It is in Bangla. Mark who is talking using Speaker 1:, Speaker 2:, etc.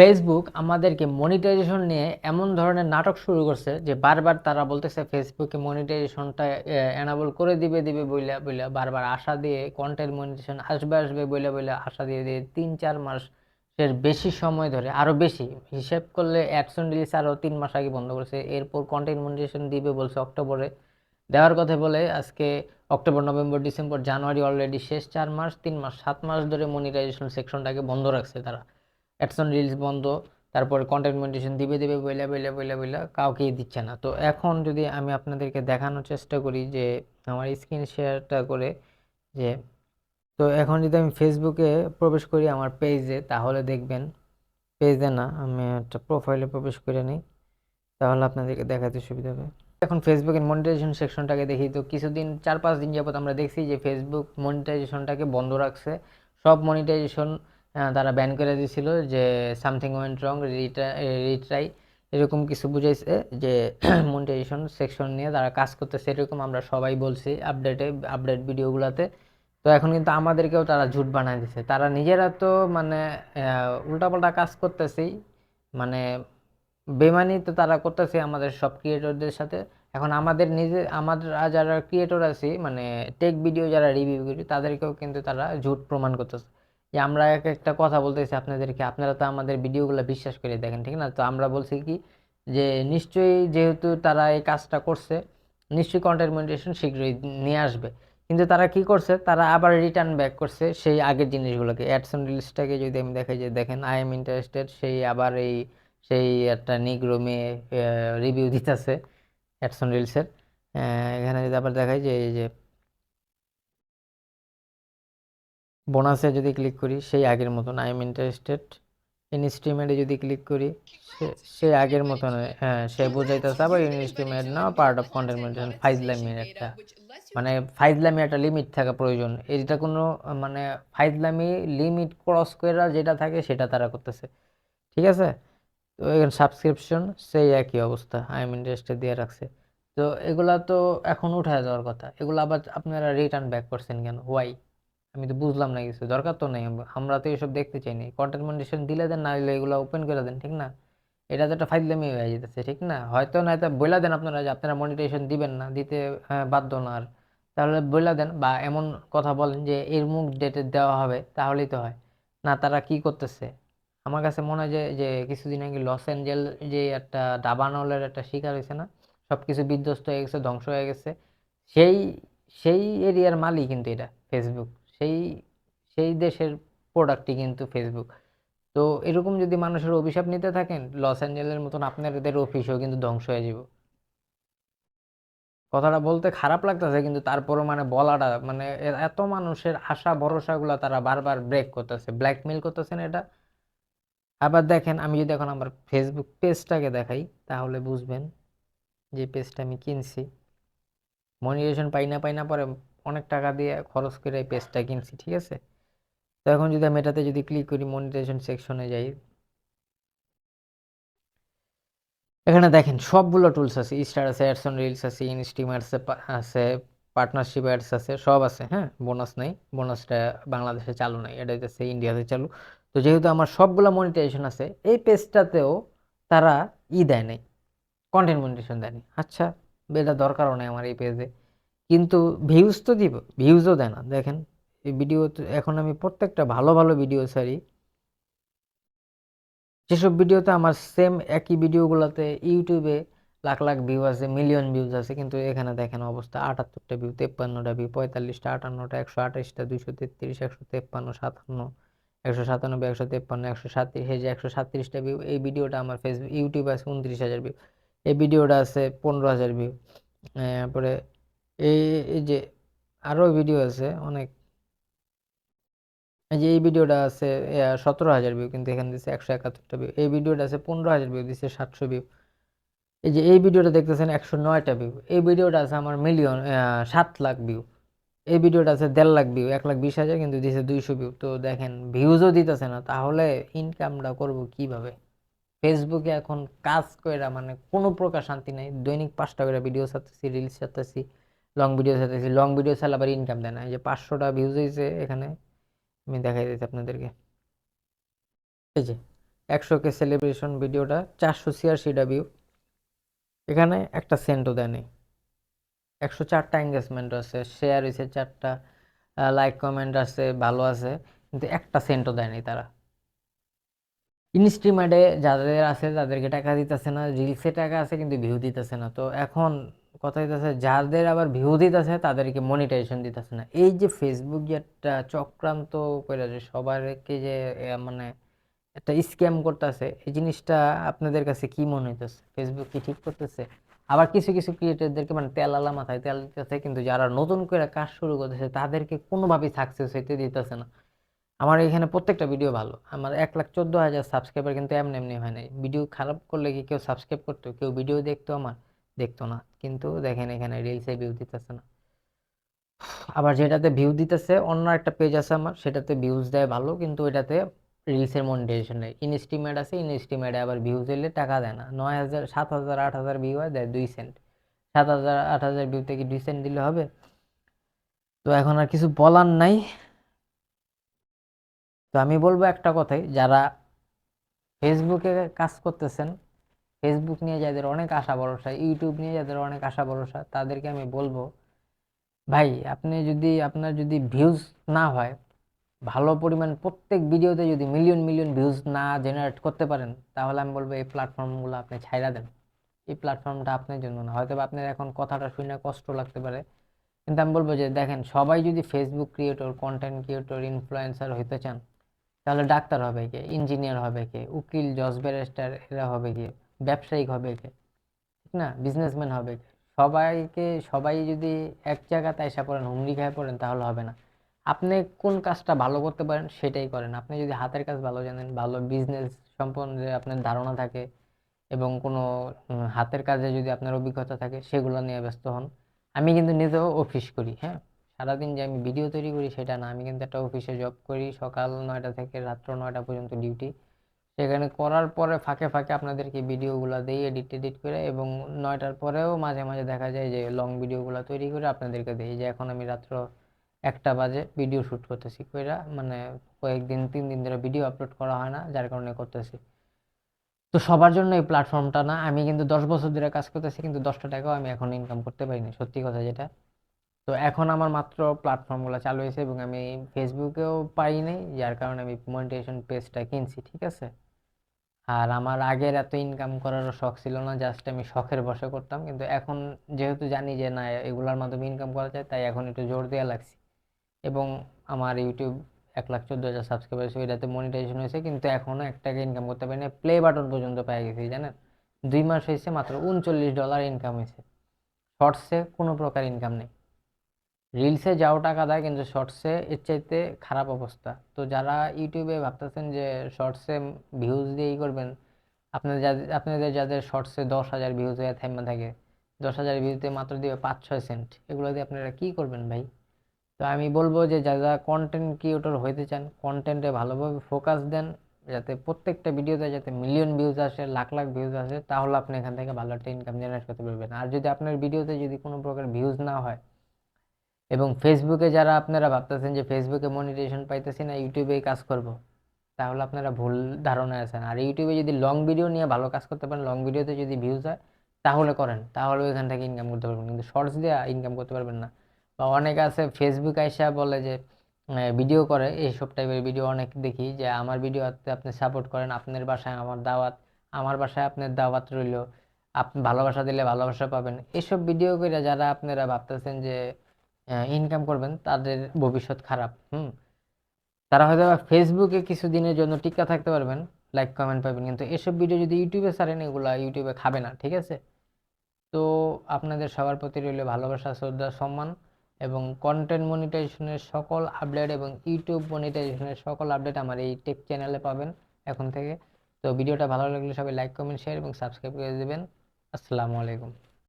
Speaker 1: ফেসবুক আমাদেরকে মনিটাইজেশন নিয়ে এমন ধরনের নাটক শুরু করছে যে বারবার তারা বলতেছে ফেসবুকে মনিটাইজেশনটা এনাবল করে দিবে দিবে, বইলা বইলা, বারবার আশা দিয়ে কন্টেন্ট মনিটাইজেশন আসবে আসবে, বইলা বইলা আশা দিয়ে দিয়ে তিন, চার মাসের বেশি সময় ধরে আরও বেশি, হিসেব করলে অ্যাডসন রিলিজ আরও তিন মাস আগে বন্ধ করেছে। এরপর কন্টেন্ট মনিটাইজেশন দিবে বলছে অক্টোবরে। দেওয়ার কথা বলে আজকে October, November, December, January already শেষ চার মাস, তিন মাস, সাত মাস ধরে মনিটাইজেশন সেকশনটাকে বন্ধ রাখছে তারা। অ্যাডসন রিলস বন্ধ, তারপরে কন্টেন্ট মনিটেশন দিবে দিবে, বইলা বইলা বইলা বইলা, কাউকেই দিচ্ছে না। তো এখন যদি আমি আপনাদেরকে দেখানোর চেষ্টা করি যে, আমার স্ক্রিন শেয়ারটা করে যে, তো এখন যদি আমি ফেসবুকে প্রবেশ করি আমার পেজে তাহলে দেখবেন পেজে না, আমি একটা প্রোফাইলে প্রবেশ করে নিই। তাহলে আপনাদেরকে দেখাতে সুবিধা হবে। এখন ফেসবুকের মনিটাইজেশন সেকশনটাকে দেখি, তো কিছুদিন, চার পাঁচ দিন যাবত আমরা দেখছি যে ফেসবুক মনিটাইজেশনটাকে বন্ধ রাখছে। সব মনিটাইজেশন তারা ব্যান করে দিয়েছিল যে সামথিং ওয়েন্ট রং রিট্রাই এরকম কিছু বুঝাইছে যে মনিটাইজেশন সেকশন নিয়ে তারা কাজ করতেছে, এরকম আমরা সবাই বলছি আপডেটে আপডেট ভিডিওগুলোতে তো এখন কিন্তু আমাদেরকেও তারা ঝুট বানায় দিছে। তারা নিজেরা তো মানে উল্টাপাল্টা কাজ করতেছেই। মানে বেমানি তো তারা করতেছে আমাদের সব ক্রিয়েটরদের সাথে। এখন আমাদের নিজে আমরা যারা ক্রিয়েটর আছি মানে টেক ভিডিও যারা রিভিউ করি, তাদেরকেও কিন্তু তারা ঝুট প্রমাণ করতেছে। যে আমরা এক একটা কথা বলতেছি আপনাদেরকে, আপনারা তো আমাদের ভিডিওগুলো বিশ্বাস করে দেখেন, ঠিক না? তো আমরা বলছি কি যে নিশ্চয়ই যেহেতু তারা এই কাজটা করছে, নিশ্চয়ই কন্টেন্ট মনিটেশন শীঘ্রই নিয়ে আসবে। কিন্তু তারা কি করছে? তারা আবার রিটার্ন ব্যাক করছে সেই আগের জিনিসগুলোকে। অ্যাডসন রিলসটাকে যদি আমি দেখাই যে দেখেন আই এম ইন্টারেস্টেড সেই আবার এই, সেই একটা নিগ্রো মেয়ে রিভিউ দিতেছে অ্যাডসন রিলসের এখানে যদি আবার দেখাই যে, এই যে বোনাসে যদি ক্লিক করি, সেই আগের মতন আই এম ইন্টারেস্টেড ইনস্টিমেটে যদি ক্লিক করি, সে- আগের মতন হ্যাঁ সে বুঝাইতেছে, আবার ইনস্টিমেট না পার্ট অফ কন্টেন্ট মনিটরিং ফাইজলামির একটা। মানে ফাইজলামি একটা লিমিট থাকা প্রয়োজন। এটা কোনো মানে ফাইজলামি লিমিট ক্রস করে যেটা থাকে, সেটা তারা করতেছে। ঠিক আছে? তো এখানে সাবস্ক্রিপশন সেই একই অবস্থা। আই এম ইন্টারেস্টেড দিয়ে রাখছে। তো এগুলা তো এখন উঠায় যাওয়ার কথা। এগুলো আবার আপনারা রিটার্ন ব্যাক করছেন কেন? ওয়াই আমি তো বুঝলাম না কিছু দরকার তো নেই। আমরা তো এসব দেখতে চাই না। কন্টেন্ট মনিটেশন দিলে দেন না দিলে এগুলো ওপেন করে দেন ঠিক না? এটা তো একটা ফাইজলামি হয়ে যেতেছে ঠিক না? হয়তো না এটা বলে দেন আপনারা যে আপনারা মনিটেশন দিবেন না দিতে হ্যাঁ, বাধ্য না আর। তাহলে বলে দেন বা এমন কথা বলেন যে এর মুখ ডেটে দেওয়া হবে তাহলেই তো হয়। না তারা কি করতেছে? আমার কাছে মনে হয় যে যে কিছুদিন আগে লস অ্যাঞ্জেল যে একটা দাবানলের একটা শিকার হয়েছে না সব কিছু বিধ্বস্ত হয়ে গেছে ধ্বংস হয়ে গেছে। সেই সেই এরিয়ার মালিক কিন্তু এটা ফেসবুক সেই সেই দেশের প্রোডাক্টই কিন্তু ফেসবুক তো এরকম যদি মানুষের অভিশাপ নিতে থাকেন লস অ্যাঞ্জেলের মতন আপনাদের অফিসও কিন্তু ধ্বংস হয়ে যাব। কথাটা বলতে খারাপ লাগতেছে, কিন্তু তারপরও মানে বলাটা মানে এত মানুষের আশা, ভরসাগুলো তারা বারবার ব্রেক করতেছে ব্ল্যাকমেল করতেছেন এটা। আবার দেখেন, আমি যদি এখন আমার ফেসবুক পেজটাকে দেখাই, তাহলে বুঝবেন যে পেজটা আমি কিনছি। মনিটাইজেশন পাই না পাই না, পরে অনেক টাকা দিয়ে খরচ করে এই পেজটা কিনছি, ঠিক আছে? তো এখন যদি আমি এটাতে যদি ক্লিক করি মনিটাইজেশন সেকশনে যাই। এখানে দেখেন সবগুলো টুলস আছে স্টার আছে অ্যাডস অন রিলস আছে ইনস্টিম আছে পার্টনারশিপ অ্যাডস আছে, সব আছে হ্যাঁ? বোনাস নাই বোনাসটা বাংলাদেশে চালু নাই, এটা হচ্ছে ইন্ডিয়াতে চালু। তো যেহেতু আমার সবগুলো মনিটাইজেশন আছে, এই পেজটাতেও তারা ই দেয় নাই কন্টেন্ট মনিটাইজেশন দেয়নি আচ্ছা এটা দরকারও নেই আমার এই পেজে কিন্তু ভিউজ তো দিব ভিউজও দেয় না। দেখেন, এই ভিডিও এখন আমি প্রত্যেকটা ভালো ভালো ভিডিও ছাড়ি। যেসব ভিডিওতে আমার সেম একই ভিডিওগুলোতে ইউটিউবে লাখ লাখ ভিউ আছে মিলিয়ন ভিউজ আছে, কিন্তু এখানে দেখেন অবস্থা আটাত্তরটা ভিউ তেপ্পান্নটা ভিউ পঁয়তাল্লিশটা, আটান্নটা, একশো আঠাশটা, দুইশো তেত্রিশ, একশো তেপ্পান্ন, সাতান্ন, একশো সাতানব্বই, একশো তেপ্পান্ন, একশো সাতত্রিশ এই যে একশো সাতত্রিশটা ভিউ এই ভিডিওটা আমার ফেসবুক ইউটিউবে আছে উনত্রিশ হাজার ভিউ এই ভিডিওটা আছে পনেরো হাজার ভিউ তারপরে এই যে আরও ভিডিও আছে, অনেক। এই যে এই ভিডিওটা আছে সতেরো হাজার ভিউ কিন্তু এখানে দিচ্ছে একশো একাত্তরটা ভিউ এই ভিডিওটা আছে পনেরো হাজার ভিউ দিচ্ছে সাতশো ভিউ এই যে এই ভিডিওটা দেখতেছেন একশো নয়টা ভিউ এই ভিডিওটা আছে আমার মিলিয়ন সাত লাখ ভিউ এই ভিডিওটা আছে দেড় লাখ ভিউ এক লাখ বিশ হাজার, কিন্তু দিছে দুইশো ভিউ তো দেখেন ভিউজও দিতেছে না, তাহলে ইনকামটা করব কীভাবে? ফেসবুকে এখন কাজ কইরা মানে কোনো প্রকার শান্তি নাই। দৈনিক পাঁচটা করে ভিডিও ছাড়তেছি রিলস ছাড়তেছি। লং ভিডিও ছাড়তেছি লং ভিডিও ছাড়লে আবার ইনকাম দেয় না। এই যে পাঁচশোটা ভিউজ হয়েছে এখানে, আমি দেখাই দিচ্ছি আপনাদেরকে। এই যে একশো কে সেলিব্রেশন ভিডিওটা চারশো ছিয়াশিটা ভিউ এখানে একটা সেন্টও দেয়নি একশো চারটা এঙ্গেজমেন্ট আছে শেয়ার হয়েছে চারটা লাইক কমেন্ট আছে, ভালো আছে, কিন্তু একটা সেন্টও দেয়নি তারা। ইনস্ট্রিমেটে যাদের আছে তাদেরকে টাকা দিতেছে না রিলসে টাকা আছে, কিন্তু ভিউ দিতেছে না। তো এখন কথা দিতেছে যাদের আবার ভিউ দিতেছে, তাদেরকে মনিটাইজেশন দিতেছে না। এই যে ফেসবুক যে একটা চক্রান্ত করে যে সবারকে যে মানে একটা স্ক্যাম করতেছে, এই জিনিসটা আপনাদের কাছে কি মনে হইতেছে? ফেসবুক কি ঠিক করতেছে? আবার কিছু কিছু ক্রিয়েটরদেরকে মানে তেল আলা মাথায় তেল দিতেছে, কিন্তু যারা নতুন করে কাজ শুরু করতেছে, তাদেরকে কোনোভাবেই সাকসেস হইতে দিতেছে না। আমার এখানে প্রত্যেকটা ভিডিও ভালো। আমার এক লাখ চোদ্দ হাজার সাবস্ক্রাইবার কিন্তু এমনি এমনি হয় নাই। ভিডিও খারাপ করলে কি কেউ সাবস্ক্রাইব করতো? কেউ ভিডিও দেখতো আমার? দেখতো না। কিন্তু দেখেন এখানে রিলসে ভিউ দিতেছে না। আবার যেটাতে ভিউ দিতেছে, অন্য একটা পেজ আছে আমার, সেটাতে ভিউজ দেয় ভালো, কিন্তু এটাতে রিলসের মনিটাইজেশন নেই। ইনস্টিমেট আছে ইনস্টিমেটে আবার ভিউজ এলে টাকা দেয় না। নয় হাজার, সাত হাজার, আট হাজার ভিউ হয়, দেয় দুই সেন্ট সাত হাজার, আট হাজার ভিউ থেকে দুই সেন্ট দিলে হবে। তো এখন আর কিছু বলার নাই। তো আমি বলব একটা কথাই, যারা ফেসবুকে কাজ করতেছেন ফেসবুক নিয়ে যাদের অনেক আশা ভরসা ইউটিউব নিয়ে যাদের অনেক আশা ভরসা, তাদেরকে আমি বলব, ভাই, আপনি যদি, আপনার যদি ভিউজ না হয়, ভালো পরিমাণ প্রত্যেক ভিডিওতে যদি মিলিয়ন মিলিয়ন ভিউজ না জেনারেট করতে পারেন, তাহলে আমি বলব এই প্ল্যাটফর্মগুলো আপনি ছাইড়া দেন। এই প্ল্যাটফর্মটা আপনার জন্য না। হয়তো আপনার এখন কথাটা শুনে কষ্ট লাগতে পারে, কিন্তু আমি বলব যে, দেখেন, সবাই যদি Facebook creator content creator influencer হইতে চান, তাহলে ডাক্তার হবে কে? ইঞ্জিনিয়ার হবে কে? উকিল, জজ ব্যারিস্টার এরা হবে কে? ব্যবসায়িক হবে ঠিক না? বিজনেসম্যান হবে সবাইকে, সবাই যদি এক জায়গাতে এসে পড়েন হুমড়ি খায় পড়েন, তাহলে হবে না। আপনি কোন কাজটা ভালো করতে পারেন, সেটাই করেন। আপনি যদি হাতের কাজ ভালো জানেন, ভালো বিজনেস সম্পর্কে আপনার ধারণা থাকে এবং কোনো হাতের কাজে যদি আপনার অভিজ্ঞতা থাকে, সেগুলো নিয়ে ব্যস্ত হন। আমি কিন্তু নিজেও অফিস করি হ্যাঁ? সারাদিন যে আমি ভিডিও তৈরি করি, সেটা না। আমি কিন্তু একটা অফিসে জব করি সকাল নয়টা থেকে রাত্র নয়টা পর্যন্ত ডিউটি সেখানে করার পরে ফাঁকে ফাঁকে আপনাদেরকে ভিডিওগুলো দিই এডিট এডিট করে এবং নয়টার পরেও মাঝে মাঝে দেখা যায় যে লং ভিডিওগুলো তৈরি করে আপনাদেরকে দিই। যে এখন আমি রাত্র একটা বাজে ভিডিও শ্যুট করতেছি কইরা মানে কয়েকদিন, তিন দিন ধরে ভিডিও আপলোড করা হয় না, যার কারণে করতেছি। তো সবার জন্য এই প্ল্যাটফর্মটা না, আমি কিন্তু দশ বছর ধরে কাজ করতেছি, কিন্তু দশটা টাকাও আমি এখন ইনকাম করতে পারিনি, সত্যি কথা যেটা। তো এখন আমার মাত্র প্ল্যাটফর্মগুলো চালু হয়েছে এবং আমি ফেসবুকেও পাই নাই, যার কারণে আমি মনিটাইজেশন পেজটা কিনছি, ঠিক আছে? আর আমার আগের এত ইনকাম করারও শখ ছিল না জাস্ট আমি শখের বসে করতাম। কিন্তু এখন যেহেতু জানি যে না, এগুলোর মাধ্যমে ইনকাম করা যায়, তাই এখন একটু জোর দেওয়া লাগছে। এবং আমার ইউটিউব এক লাখ চোদ্দ হাজার সাবস্ক্রাইবার আছে ওইটাতে মনিটাইজেশন হয়েছে, কিন্তু এখনও এক টাকা ইনকাম করতে পারি না। প্লে বাটন পর্যন্ত পেয়ে গেছি, জানেন? দুই মাস হয়েছে মাত্র উনচল্লিশ ডলার ইনকাম হয়েছে। শর্টসে কোনো প্রকার ইনকাম নেই। রিলসে যাও টাকা দেয়, কিন্তু শর্টসে এর চাইতে খারাপ অবস্থা। তো যারা ইউটিউবে ভাবতেছেন যে শর্টসে ভিউজ দিয়েই করবেন, আপনাদের যাদের আপনাদের যাদের শর্টসে দশ হাজার ভিউজ হয়ে থেমে থাকে, দশ হাজার ভিউতে মাত্র দিবে পাঁচ, ছয় সেন্ট এগুলো দিয়ে আপনারা কী করবেন ভাই? তো আমি বলব যে যারা কন্টেন্ট ক্রিয়েটর হইতে চান কন্টেন্টে ভালোভাবে ফোকাস দেন, যাতে প্রত্যেকটা ভিডিওতে যাতে মিলিয়ন ভিউজ আসে, লাখ লাখ ভিউজ আসে, তাহলে আপনি এখান থেকে ভালো একটা ইনকাম জেনারেট করতে পারবেন। আর যদি আপনার ভিডিওতে যদি কোনো প্রকার ভিউজ না হয় এবং ফেসবুকে যারা আপনারা ভাবতেছেন যে ফেসবুকে মনিটাইজেশন পাইতেছি না ইউটিউবেই কাজ করব, তাহলে আপনারা ভুল ধারণায় আছেন। আর ইউটিউবে যদি লং ভিডিও নিয়ে ভালো কাজ করতে পারেন লং ভিডিওতে যদি ভিউজ হয়, তাহলে করেন, তাহলে ওইখান থেকে ইনকাম করতে পারবেন। কিন্তু শর্টস দিয়ে ইনকাম করতে পারবেন না। বা অনেকে আছে ফেসবুক আইসা বলে যে ভিডিও করে, এইসব টাইপের ভিডিও অনেক দেখি যে, আমার ভিডিওতে আপনি সাপোর্ট করেন, আপনার বাসায় আমার দাওয়াত, আমার বাসায় আপনার দাওয়াত রইল আপনি ভালোবাসা দিলে ভালোবাসা পাবেন। এসব ভিডিও করে যারা আপনারা ভাবতেছেন যে ইনকাম করবেন, তাদের ভবিষ্যৎ খারাপ, হুম? তারা হয়তো ফেসবুকে কিছু দিনের জন্য টিকা থাকতে পারবেন লাইক কমেন্ট পাবেন, কিন্তু এসব ভিডিও যদি ইউটিউবে ছাড়েন, এগুলো ইউটিউবে খাবে না, ঠিক আছে? তো আপনাদের সবার প্রতি রইল ভালোবাসা, শ্রদ্ধা, সম্মান এবং কন্টেন্ট মনিটাইজেশনের সকল আপডেট এবং ইউটিউব মনিটাইজেশনের সকল আপডেট আমার এই টেক চ্যানেলে পাবেন এখন থেকে। তো ভিডিওটা ভালো লাগলে সবাই লাইক কমেন্ট শেয়ার এবং সাবস্ক্রাইব করে দেবেন। আসসালামু আলাইকুম।